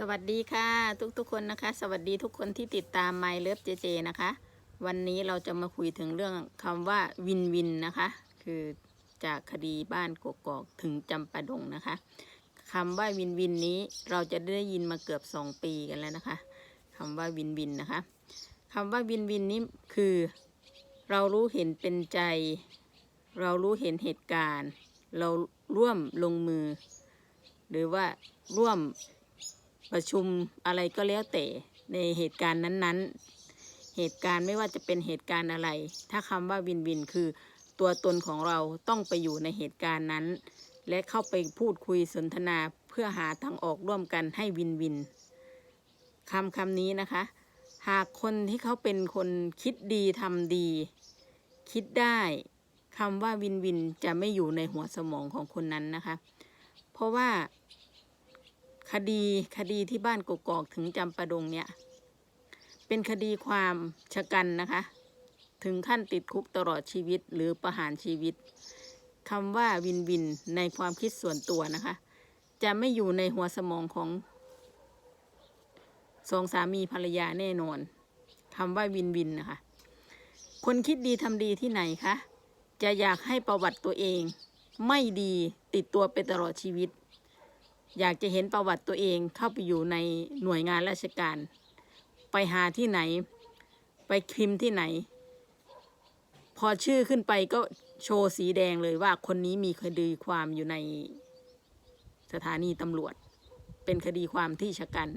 สวัสดีค่ะทุกๆคนนะคะ สวัสดีทุกคนที่ติดตาม My Love JJ นะคะ วันนี้เราจะมาคุยถึงเรื่องคำว่าวินวินนะคะ คือจากคดีบ้านกกอกถึงจำปาดงนะคะคำว่าวินวินนี้เราจะได้ยินมาเกือบสองปีกันแล้วนะคะคำว่าวินวินนะคะคำว่าวินวินนี้คือ เรารู้เห็นเป็นใจ เรารู้เห็นเหตุการณ์ เราร่วมลงมือ หรือว่าร่วม ประชุมอะไรก็แล้วแต่ในเหตุการณ์นั้นๆ เหตุการณ์ไม่ว่าจะเป็นเหตุการณ์อะไร ถ้าคำว่าวินวินคือตัวตนของเราต้องไปอยู่ในเหตุการณ์นั้น และเข้าไปพูดคุยสนทนาเพื่อหาทางออกร่วมกันให้วินวินคำคำนี้นะคะ หากคนที่เขาเป็นคนคิดดีทำดี คิดได้คำว่าวินวินจะไม่อยู่ในหัวสมองของคนนั้นนะคะ เพราะว่า คดีคดีที่บ้านกกอกถึงจำปาดงเนี่ย เป็นคดีความชะกันนะคะ ถึงขั้นติดคุกตลอดชีวิตหรือประหารชีวิตคำว่าวินวินในความคิดส่วนตัวนะคะ จะไม่อยู่ในหัวสมองของสองสามีภรรยาแน่นอนคำว่าวินวินนะคะ คนคิดดีทำดีที่ไหนคะ จะอยากให้ประวัติตัวเอง ไม่ดีติดตัวไปตลอดชีวิต อยากจะเห็นประวัติตัวเองเข้าไปอยู่ในหน่วยงานราชการ ไปหาที่ไหน ไปพิมพ์ที่ไหน พอชื่อขึ้นไปก็โชว์สีแดงเลยว่าคนนี้มีคดีความอยู่ในสถานีตำรวจ เป็นคดีความที่ชะกัน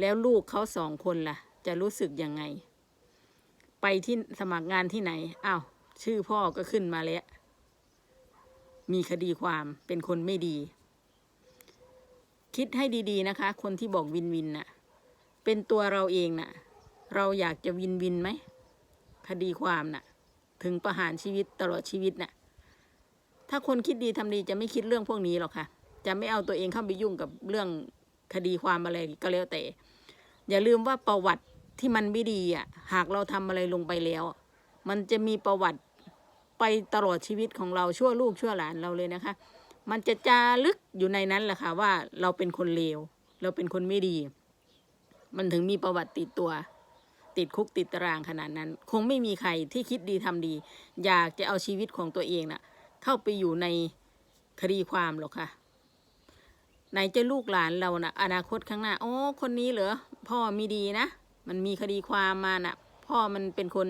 แล้วลูกเขาสองคนล่ะ จะรู้สึกยังไง ไปที่สมัครงานที่ไหนอ้าวชื่อพ่อก็ขึ้นมาแล้ว มีคดีความเป็นคนไม่ดี คิดให้ดีๆนะคะ คนที่บอกวินวินน่ะ เป็นตัวเราเองน่ะ เราอยากจะวินวินไหมคดีความน่ะ ถึงประหารชีวิตตลอดชีวิตน่ะ ถ้าคนคิดดีทำดีจะไม่คิดเรื่องพวกนี้หรอกค่ะ จะไม่เอาตัวเองเข้าไปยุ่งกับเรื่องคดีความอะไรก็แล้วแต่ อย่าลืมว่าประวัติที่มันไม่ดีอะ หากเราทำอะไรลงไปแล้ว มันจะมีประวัติไปตลอดชีวิตของเราชั่วลูกชั่วหลานเราเลยนะคะ มันจะจารึกอยู่ในนั้นแหละค่ะว่าเราเป็นคนเลว เราเป็นคนไม่ดี มันถึงมีประวัติติดตัว ติดคุกติดตารางขนาดนั้น คงไม่มีใครที่คิดดีทำดี อยากจะเอาชีวิตของตัวเองน่ะ เข้าไปอยู่ในคดีความหรอกค่ะไหนจะลูกหลานเรานะ่ะ อนาคตข้างหน้า โอ้คนนี้เหรอพ่อมีดีนะ มันมีคดีความมาน่ะ พ่อมันเป็นคน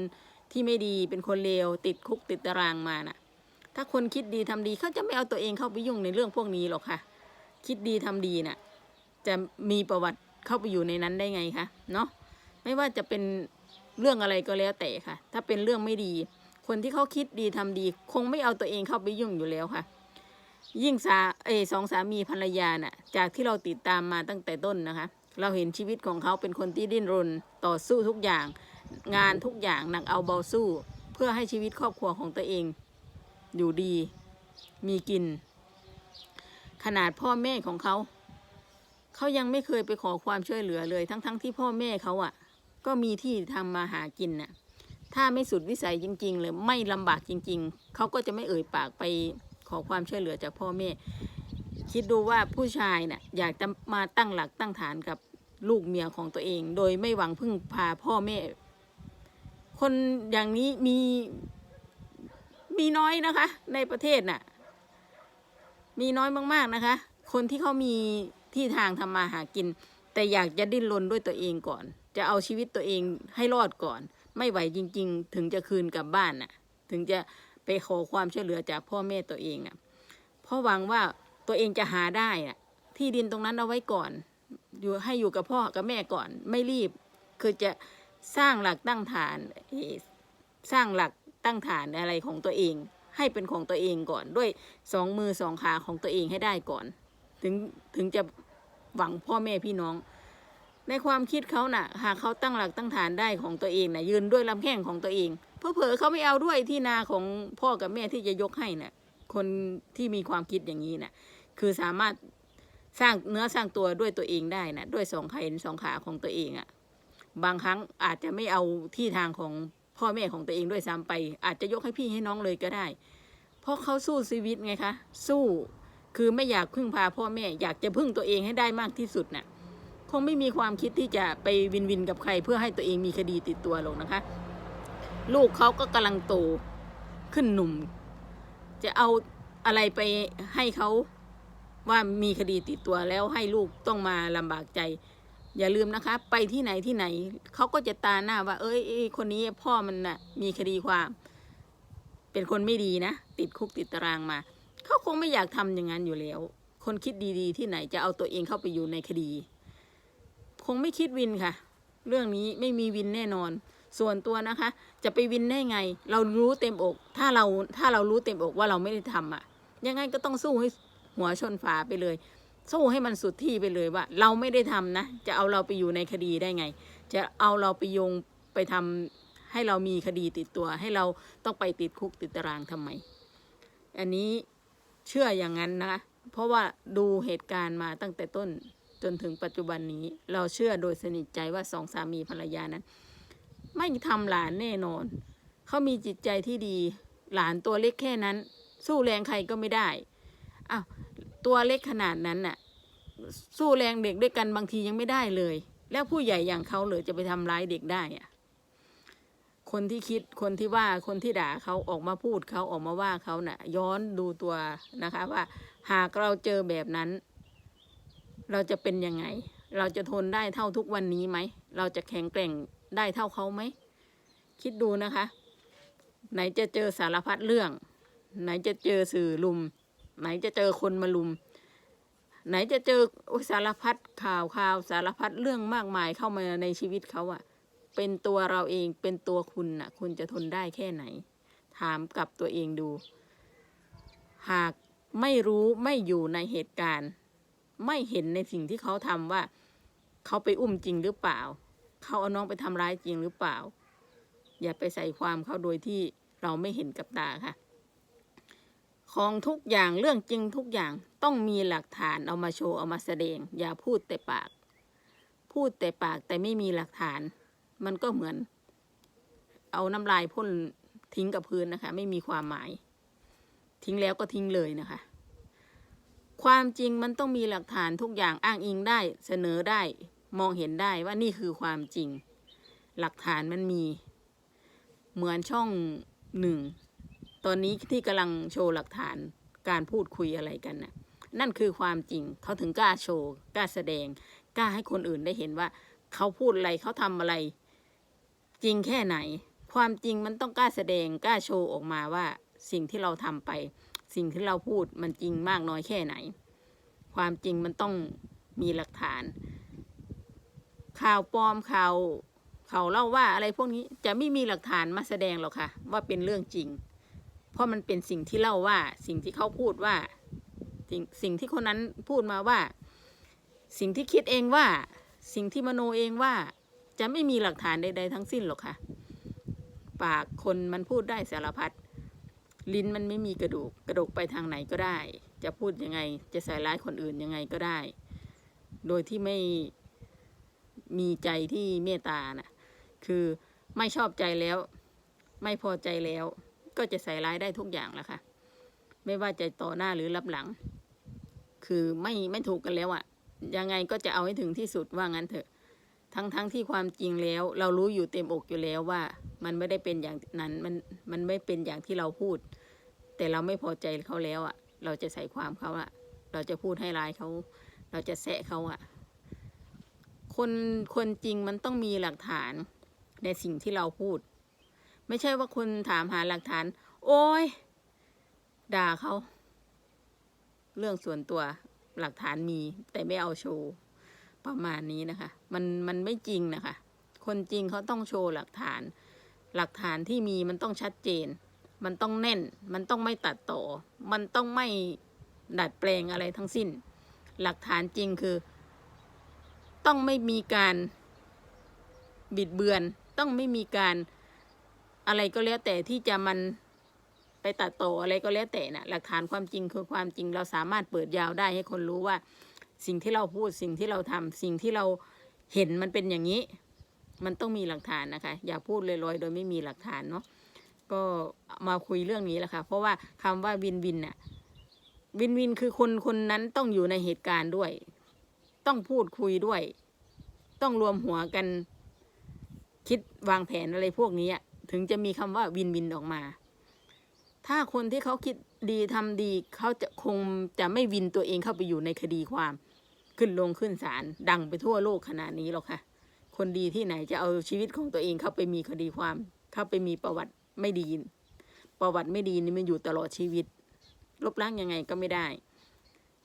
ที่ไม่ดีเป็นคนเลวติดคุกติดตารางมาน่ะ ถ้าคนคิดดีทำดีเขาจะไม่เอาตัวเองเข้าไปยุ่งในเรื่องพวกนี้หรอกค่ะ คิดดีทำดีน่ะ จะมีประวัติเข้าไปอยู่ในนั้นได้ไงคะเนาะไม่ว่าจะเป็นเรื่องอะไรก็แล้วแต่ค่ะ ถ้าเป็นเรื่องไม่ดี คนที่เขาคิดดีทำดี คงไม่เอาตัวเองเข้าไปยุ่งอยู่แล้วค่ะ ยิ่งสาเออสองสามีภรรยาน่ะ จากที่เราติดตามมาตั้งแต่ต้นนะคะ เราเห็นชีวิตของเขาเป็นคนที่ดิ้นรนต่อสู้ทุกอย่าง งานทุกอย่างหนักเอาเบาสู้ เพื่อให้ชีวิตครอบครัวของตัวเอง อยู่ดี มีกิน ขนาดพ่อแม่ของเขา เขายังไม่เคยไปขอความช่วยเหลือเลย ทั้งๆทที่พ่อแม่เขาอะ่ะ ก็มีที่ทำมาหากินน่ะ ถ้าไม่สุดวิสัยจริง ๆ เลยไม่ลำบากจริง ๆ เขาก็จะไม่เอ่ยปากไปขอความช่วยเหลือจากพ่อแม่ คิดดูว่าผู้ชายน่ะ อยากจะมาตั้งหลักตั้งฐานกับลูกเมียของตัวเอง โดยไม่หวังพึ่งพาพ่อแม่ คนอย่างนี้มี มีน้อยนะคะ ในประเทศน่ะ มีน้อยมากๆนะคะ คนที่เขามีที่ทางทำมาหากิน แต่อยากจะดิ้นรนด้วยตัวเองก่อน จะเอาชีวิตตัวเองให้รอดก่อน ไม่ไหวจริง ๆ ถึงจะคืนกลับบ้านน่ะ ถึงจะไปขอความช่วยเหลือจากพ่อแม่ตัวเองอะเพราะหวังว่าตัวเองจะหาได้อะ ที่ดินตรงนั้นเอาไว้ก่อน อยู่ให้อยู่กับพ่อกับแม่ก่อน ไม่รีบ คือจะสร้างหลักตั้งฐานสร้างหลัก ตั้งฐานอะไรของตัวเอง ให้เป็นของตัวเองก่อนด้วยสองมือสองขาของตัวเองให้ได้ก่อน ถึงถึงจะหวังพ่อแม่พี่น้อง ในความคิดเขาน่ะ หากเขาตั้งหลักตั้งฐานได้ของตัวเองน่ะ ยืนด้วยลำแข้งของตัวเองเพอเผลอเขาไม่เอาด้วยที่นาของพ่อกับแม่ที่จะยกให้น่ะ คนที่มีความคิดอย่างนี้น่ะ คือสามารถสร้างเนื้อสร้างตัวด้วยตัวเองได้น่ะด้วยสองแขนสองขาของตัวเองอะ บางครั้งอาจจะไม่เอาที่ทางของ พ่อแม่ของตัวเองด้วยซ้ำไป อาจจะยกให้พี่ให้น้องเลยก็ได้ เพราะเขาสู้ชีวิตไงคะ สู้คือไม่อยากพึ่งพาพ่อแม่ อยากจะพึ่งตัวเองให้ได้มากที่สุดน่ะคงไม่มีความคิดที่จะไปวินวินกับใคร เพื่อให้ตัวเองมีคดีติดตัวหรอกนะคะ ลูกเขาก็กำลังโตขึ้นหนุ่ม จะเอาอะไรไปให้เขาว่ามีคดีติดตัวแล้วให้ลูกต้องมาลำบากใจ อย่าลืมนะคะ ไปที่ไหนที่ไหนเขาก็จะตาหน้าว่า เอ้ยไอ้คนนี้พ่อมันน่ะ มีคดีความ เป็นคนไม่ดีนะ ติดคุกติดตารางมาเขาคงไม่อยากทำอย่างนั้นอยู่แล้ว คนคิดดีๆ ที่ไหนจะเอาตัวเองเข้าไปอยู่ในคดี คงไม่คิดวินค่ะ เรื่องนี้ไม่มีวินแน่นอน ส่วนตัวนะคะ จะไปวินได้ไง เรารู้เต็มอก ถ้าเราถ้าเรารู้เต็มอกว่าเราไม่ได้ทำอะยังไงก็ต้องสู้ให้หัวชนฝาไปเลย สู้ให้มันสุดที่ไปเลยว่า เราไม่ได้ทำนะ จะเอาเราไปอยู่ในคดีได้ไง จะเอาเราไปโยงไปทำให้เรามีคดีติดตัว ให้เราต้องไปติดคุกติดตารางทำไม อันนี้เชื่ออย่างนั้นนะคะ เพราะว่าดูเหตุการณ์มาตั้งแต่ต้นจนถึงปัจจุบันนี้ เราเชื่อโดยสนิทใจว่าสองสามีภรรยานั้น ไม่ทำหลานแน่นอน เขามีจิตใจที่ดีหลานตัวเล็กแค่นั้น สู้แรงใครก็ไม่ได้อ้าว ตัวเล็กขนาดนั้นน่ะ สู้แรงเด็กด้วยกันบางทียังไม่ได้เลย แล้วผู้ใหญ่อย่างเขาเลยจะไปทำร้ายเด็กได้อะ คนที่คิดคนที่ว่าคนที่ด่าเขาออกมาพูดเขาออกมาว่าเขาน่ะ ย้อนดูตัวนะคะ ว่า หากเราเจอแบบนั้น เราจะเป็นยังไง เราจะทนได้เท่าทุกวันนี้ไหมเราจะแข็งแกร่งได้เท่าเขาไหมคิดดูนะคะ ไหนจะเจอสารพัดเรื่อง ไหนจะเจอสื่อลุม ไหนจะเจอคนมาลุม ไหนจะเจออสารพัดข่าวข่าวสารพัดเรื่องมากมายเข้ามาในชีวิตเขาอะเป็นตัวเราเองเป็นตัวคุณน่ะ คุณจะทนได้แค่ไหน ถามกับตัวเองดู หากไม่รู้ไม่อยู่ในเหตุการณ์ ไม่เห็นในสิ่งที่เขาทำว่า เขาไปอุ้มจริงหรือเปล่า เขาเอาน้องไปทำร้ายจริงหรือเปล่า อย่าไปใส่ความเขาโดยที่เราไม่เห็นกับตาค่ะ ของทุกอย่างเรื่องจริงทุกอย่างต้องมีหลักฐานเอามาโชว์เอามาแสดง อย่าพูดแต่ปาก พูดแต่ปากแต่ไม่มีหลักฐาน มันก็เหมือน เอาน้ำลายพ่นทิ้งกับพื้นนะคะ ไม่มีความหมาย ทิ้งแล้วก็ทิ้งเลยนะคะ ความจริงมันต้องมีหลักฐานทุกอย่างอ้างอิงได้เสนอได้ มองเห็นได้ว่านี่คือความจริง หลักฐานมันมี เหมือนช่องหนึ่ง ตอนนี้ที่กำลังโชว์หลักฐานการพูดคุยอะไรกันน่ะ นั่นคือความจริงเขาถึงกล้าโชว์กล้าแสดงกล้าให้คนอื่นได้เห็นว่า เขาพูดอะไรเขาทำอะไร จริงแค่ไหน ความจริงมันต้องกล้าแสดงกล้าโชว์ออกมาว่า สิ่งที่เราทำไป สิ่งที่เราพูดมันจริงมากน้อยแค่ไหน ความจริงมันต้องมีหลักฐาน ข่าวปลอมข่าวเขาเล่าว่าอะไรพวกนี้จะไม่มีหลักฐานมาแสดงหรอกค่ะ ว่าเป็นเรื่องจริง เพราะมันเป็นสิ่งที่เล่าว่า สิ่งที่เขาพูดว่า สิ่งสิ่งที่คนนั้นพูดมาว่า สิ่งที่คิดเองว่า สิ่งที่มโนเองว่า จะไม่มีหลักฐานใดๆทั้งสิ้นหรอกค่ะ ปากคนมันพูดได้สารพัดลิ้นมันไม่มีกระดูกกระดูกไปทางไหนก็ได้ จะพูดยังไง จะใส่ร้ายคนอื่นยังไงก็ได้ โดยที่ไม่มีใจที่เมตตาน่ะ คือไม่ชอบใจแล้ว ไม่พอใจแล้ว ก็จะใส่ร้ายได้ทุกอย่างแหละค่ะ ไม่ว่าจะต่อหน้าหรือรับหลัง คือไม่ไม่ถูกกันแล้วอะ่ะ ยังไงก็จะเอาให้ถึงที่สุดว่างั้นเถอะ ทั้งทั้งที่ความจริงแล้ว เรารู้อยู่เต็มอกอยู่แล้วว่า มันไม่ได้เป็นอย่างนั้น มันมันไม่เป็นอย่างที่เราพูด แต่เราไม่พอใจเขาแล้วอะ่ะ เราจะใส่ความเขาอะ่ะ เราจะพูดให้ร้ายเขา เราจะแซะเขาอะ่ะ คนคนจริงมันต้องมีหลักฐานในสิ่งที่เราพูด ไม่ใช่ว่าคุณถามหาหลักฐาน โอ้ย ด่าเขา เรื่องส่วนตัวหลักฐานมี แต่ไม่เอาโชว์ประมาณนี้นะคะ มันมันไม่จริงนะคะ คนจริงเขาต้องโชว์หลักฐาน หลักฐานที่มีมันต้องชัดเจน มันต้องแน่น มันต้องไม่ตัดต่อ มันต้องไม่ดัดแปลงอะไรทั้งสิ้น หลักฐานจริงคือ ต้องไม่มีการบิดเบือน ต้องไม่มีการ อะไรก็แล้วแต่ที่จะมันไปตัดต่ออะไรก็แล้วแต่นะ่ะ หลักฐานความจริงคือความจริงเราสามารถเปิดยาวได้ให้คนรู้ว่า สิ่งที่เราพูดสิ่งที่เราทำสิ่งที่เราเห็นมันเป็นอย่างนี้ มันต้องมีหลักฐานนะคะ อย่าพูดลอยๆโดยไม่มีหลักฐานเนาะก็มาคุยเรื่องนี้แหละค่ะเพราะว่าคำว่าวินวินน่ะวินวินคือคนคนนั้นต้องอยู่ในเหตุการณ์ด้วย ต้องพูดคุยด้วย ต้องรวมหัวกัน คิดวางแผนอะไรพวกนี้อะ ถึงจะมีคำว่าวินวินออกมา ถ้าคนที่เขาคิดดีทำดีเขาจะคงจะไม่วินตัวเองเข้าไปอยู่ในคดีความ ขึ้นลงขึ้นศาลดังไปทั่วโลกขนาดนี้หรอกค่ะ คนดีที่ไหนจะเอาชีวิตของตัวเองเข้าไปมีคดีความ เข้าไปมีประวัติไม่ดี ประวัติไม่ดีนี่มันอยู่ตลอดชีวิต ลบล้างยังไงก็ไม่ได้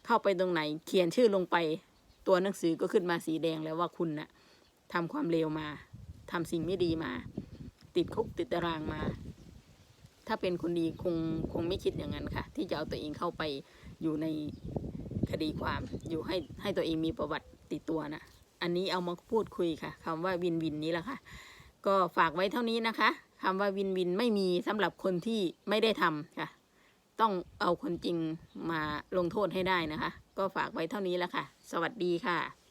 เข้าไปตรงไหน เขียนชื่อลงไป ตัวหนังสือก็ขึ้นมาสีแดงแล้วว่าคุณน่ะทำความเลวมาทำสิ่งไม่ดีมา ติดคุกติดตารางมา ถ้าเป็นคนดีคงคงไม่คิดอย่างนั้นค่ะ ที่จะเอาตัวเองเข้าไปอยู่ในคดีความ อยู่ให้ให้ตัวเองมีประวัติติดตัวนะ อันนี้เอามาพูดคุยค่ะคำว่าวินวินนี้แหละค่ะ ก็ฝากไว้เท่านี้นะคะคำว่าวินวินไม่มีสำหรับคนที่ไม่ได้ทำค่ะ ต้องเอาคนจริงมาลงโทษให้ได้นะคะ ก็ฝากไว้เท่านี้แล้วค่ะ สวัสดีค่ะ